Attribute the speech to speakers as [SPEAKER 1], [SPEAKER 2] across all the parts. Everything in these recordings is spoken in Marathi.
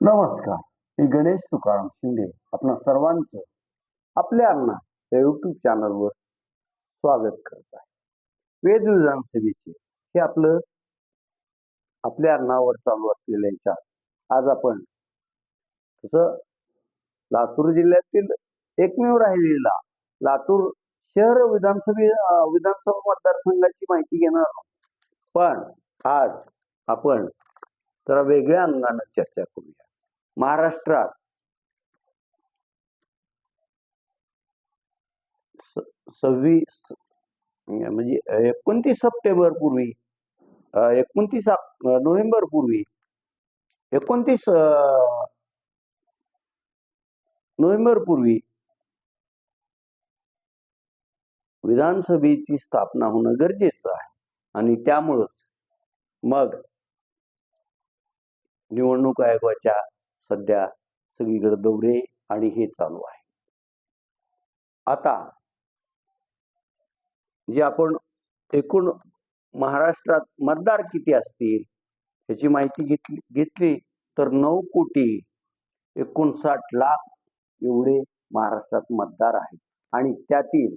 [SPEAKER 1] नमस्कार मी गणेश तुकाराम शिंदे आपणा सर्वांचं आपल्या अण्णा या युट्यूब चॅनलवर स्वागत करत आहे. वेद विधानसभेचे हे आपलं आपल्या अन्नावर चालू असलेल्या याच्यात आज आपण तसं लातूर जिल्ह्यातील एकमेव राहिलेला लातूर शहर विधानसभे विधानसभा मतदारसंघाची माहिती घेणार आहोत. पण आज आपण जरा वेगळ्या अंगानं चर्चा करूया. महाराष्ट्रात सव्वीस म्हणजे एकोणतीस सप्टेंबर पूर्वी एकोणतीस नोव्हेंबर पूर्वी एकोणतीस नोव्हेंबर पूर्वी विधानसभेची स्थापना होणं गरजेचं आहे. आणि त्यामुळंच मग निवडणूक आयोगाच्या सध्या सगळीकडे दौरे आणि हे चालू आहे. आता जे आपण एकूण महाराष्ट्रात मतदार किती असतील याची माहिती घेतली घेतली तर नऊ कोटी एकोणसाठ लाख एवढे महाराष्ट्रात मतदार आहेत. आणि त्यातील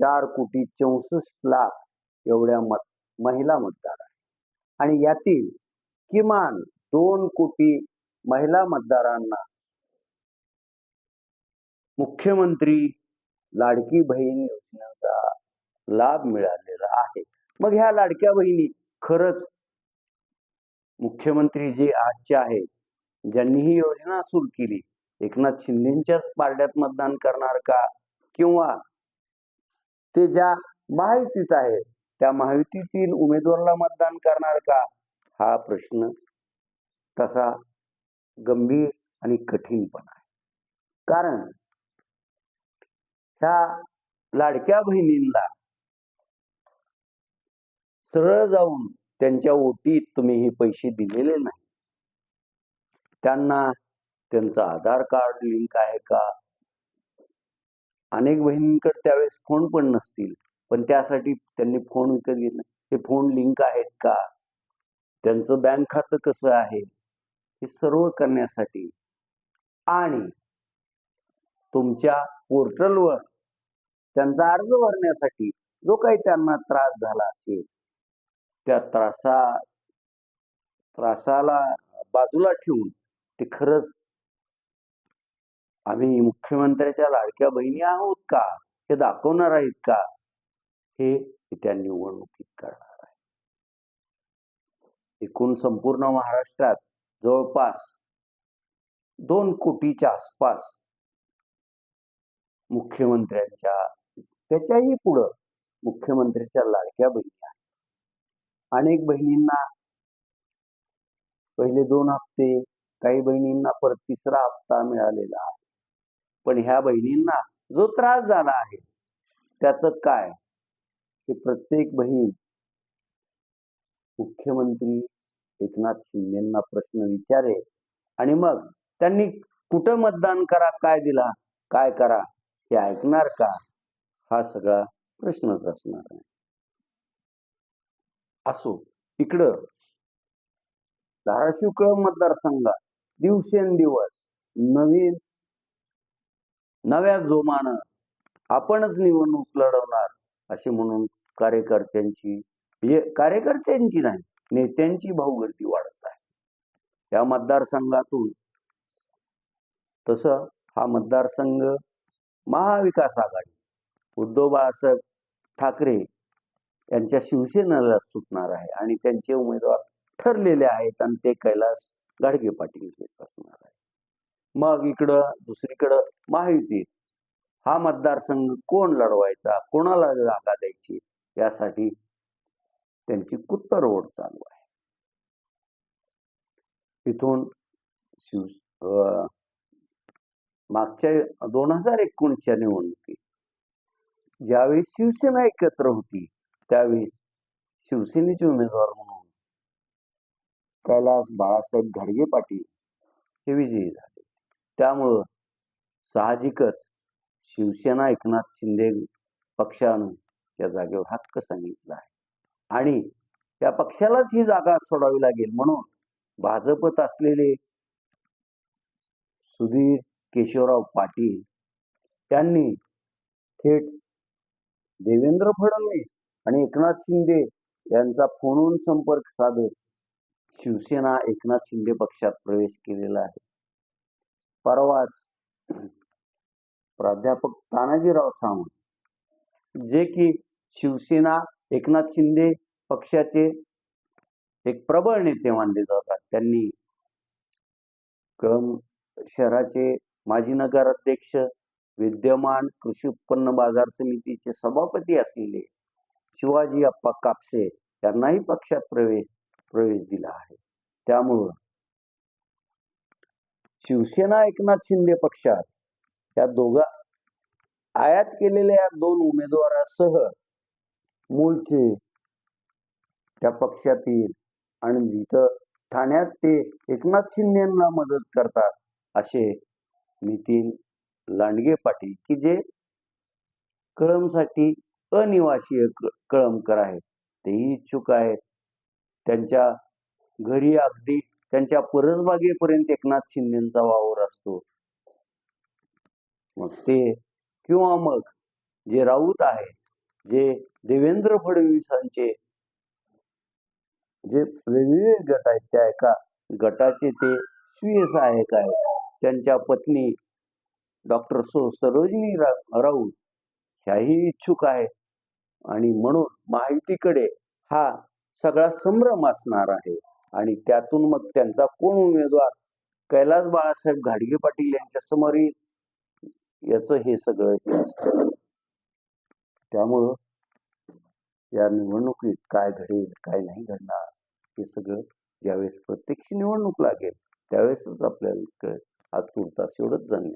[SPEAKER 1] चार कोटी चौसष्ट लाख एवढ्या मत महिला मतदार आहेत. आणि यातील किमान दोन कोटी महिला मतदारांना मुख्यमंत्री लाडकी बहीण योजनेचा लाभ मिळालेला आहे. मग ह्या लाडक्या बहिणी खरंच मुख्यमंत्री जे आजचे आहेत ज्यांनी ही योजना सुरू केली एकनाथ शिंदेच्याच पारड्यात मतदान करणार का? किंवा ते ज्या महायुतीत आहेत त्या महायुतीतील उमेदवाराला मतदान करणार का? हा प्रश्न तसा गंभीर आणि कठीण पण आहे. कारण ह्या लाडक्या बहिणींना सरळ जाऊन त्यांच्या ओटीत तुम्ही हे पैसे दिलेले नाही. त्यांना त्यांचं आधार कार्ड लिंक आहे का? अनेक बहिणींकडे त्यावेळेस फोन पण नसतील. पण त्यासाठी त्यांनी फोन विकत घेतला हे फोन लिंक आहेत का? त्यांचं बँक खातं कसं आहे? हे सर्व करण्यासाठी आणि तुमच्या पोर्टलवर त्यांचा अर्ज भरण्यासाठी जो काही त्यांना त्रास झाला असेल त्या त्रासा त्रासाला बाजूला ठेवून ते खरंच आम्ही मुख्यमंत्र्याच्या लाडक्या बहिणी आहोत का? हे दाखवणार आहेत का? हे त्या निवडणुकीत करणार आहे. एकूण संपूर्ण महाराष्ट्रात जवळपास दोन कोटीच्या आसपास मुख्यमंत्र्यांच्या त्याच्याही पुढं मुख्यमंत्र्याच्या लाडक्या बहिणी आहेत. अनेक बहिणींना पहिले दोन हप्ते काही बहिणींना परत तिसरा हप्ता मिळालेला आहे. पण ह्या बहिणींना जो त्रास झाला आहे त्याच काय? की प्रत्येक बहीण मुख्यमंत्री एकनाथ शिंदेना प्रश्न विचारे आणि मग त्यांनी कुठं मतदान करा काय दिला काय करा हे ऐकणार का? हा सगळा प्रश्नच असणार आहे. असो इकडं. धाराशिव कळ मतदारसंघात दिवसेंदिवस नवीन नव्या जोमानं आपणच निवडणूक लढवणार अशी म्हणून कार्यकर्त्यांची म्हणजे कार्यकर्त्यांची नाही नेत्यांची भाऊगर्दी वाढत आहे. या मतदारसंघातून तसं हा मतदारसंघ महाविकास आघाडी उद्धव बाळासाहेब ठाकरे यांच्या शिवसेनेला सुटणार आहे आणि त्यांचे उमेदवार ठरलेले आहेत आणि ते कैलास गाडगे पाटील हेच असणार आहे. मग इकडं दुसरीकडं महायुतीत हा मतदारसंघ कोण लढवायचा कोणाला जागा द्यायची यासाठी त्यांची कुत्तरओढ चालू आहे. इथून शिव मागच्या दोन हजार एकोणीसच्या निवडणुकीत ज्यावेळी शिवसेना एकत्र होती त्यावेळेस शिवसेनेचे उमेदवार म्हणून कैलास बाळासाहेब घाडगे पाटील हे विजयी झाले. त्यामुळं साहजिकच शिवसेना एकनाथ शिंदे पक्षानं या जागेवर हक्क सांगितला आहे. आणि त्या पक्षालाच ही जागा सोडावी लागेल म्हणून भाजपत असलेले सुधीर केशवराव पाटील यांनी थेट देवेंद्र फडणवीस आणि एकनाथ शिंदे यांचा फोनून संपर्क साधत शिवसेना एकनाथ शिंदे पक्षात प्रवेश केलेला आहे. परवाच प्राध्यापक तानाजीराव सावंत जे की शिवसेना एकनाथ शिंदे पक्षाचे एक प्रबळ नेते मानले जातात. त्यांनी कम शहराचे माजी नगराध्यक्ष विद्यमान कृषी उत्पन्न बाजार समितीचे सभापती असलेले शिवाजी अप्पा कापसे यांनाही पक्षात प्रवेश प्रवेश दिला आहे. त्यामुळं शिवसेना एकनाथ शिंदे पक्षात या दोघा आयात केलेल्या या दोन उमेदवारासह मूळचे त्या पक्षातील आणि जिथं ठाण्यात ते एकनाथ शिंदेना मदत करतात असे नितीन लांडगे पाटील की जे कळमसाठी अनिवासी कळमकर आहेत. तेही इच्छुक आहेत. त्यांच्या घरी अगदी त्यांच्या परसबागेपर्यंत एकनाथ शिंदेचा वावर असतो. मग ते किंवा मग जे राऊत आहे जे देवेंद्र फडणवीसांचे जे वेगवेगळे गट आहेत त्या एका गटाचे ते स्वीय सहाय्यक आहेत त्यांच्या पत्नी डॉक्टर सो सरोजिनी राऊत ह्याही इच्छुक आहेत आणि म्हणून माहितीकडे हा सगळा संभ्रम असणार आहे. आणि त्यातून मग त्यांचा कोण उमेदवार? कैलास बाळासाहेब घाडगे पाटील यांच्या समोर येईल याचं हे सगळं हे असतं. त्यामुळं या निवडणुकीत काय घडेल काय नाही घडणार हे सगळं ज्यावेळेस प्रत्यक्ष निवडणूक लागेल त्यावेळेसच आपल्याला कळेल आज तुर्तास एवढंच जाणले